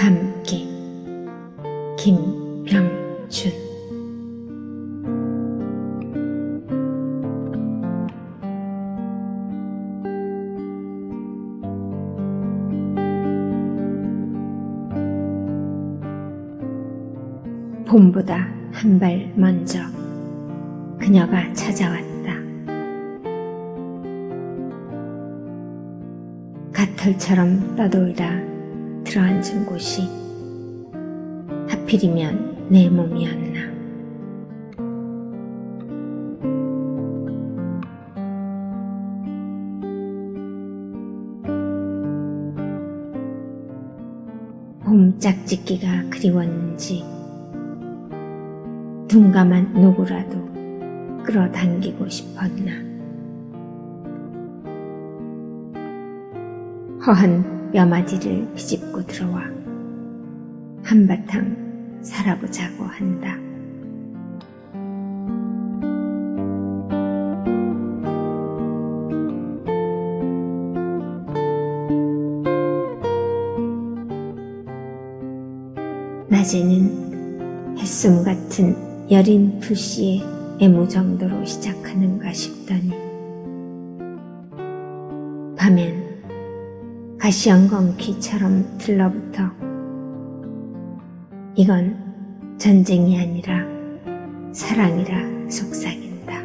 감기 김병준 봄보다 한 발 먼저 그녀가 찾아왔다. 가털처럼 떠돌다 들어앉은 곳이 하필이면 내 몸이었나. 봄 짝짓기가 그리웠는지 둔감한 누구라도 끌어당기고 싶었나. 허한 뼈마디를 비집고 들어와 한바탕 살아보자고 한다. 낮에는 햇솜 같은 여린 불씨의 애무 정도로 시작하는가 싶더니 밤엔 가시연건키처럼 들러붙어 이건 전쟁이 아니라 사랑이라 속삭인다.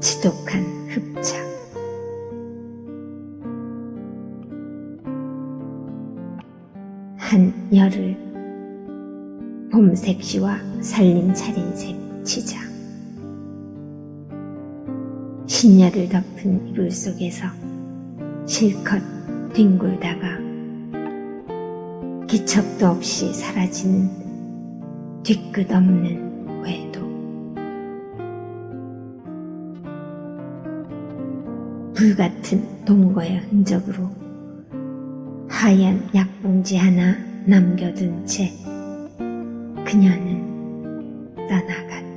지독한 흡착. 한 열을 봄색시와 살림 차린색 치자. 신열을 덮은 이불 속에서 실컷 뒹굴다가 기척도 없이 사라지는 뒤끝 없는 외도. 불같은 동거의 흔적으로 하얀 약봉지 하나 남겨둔 채 그녀는 떠나갔다.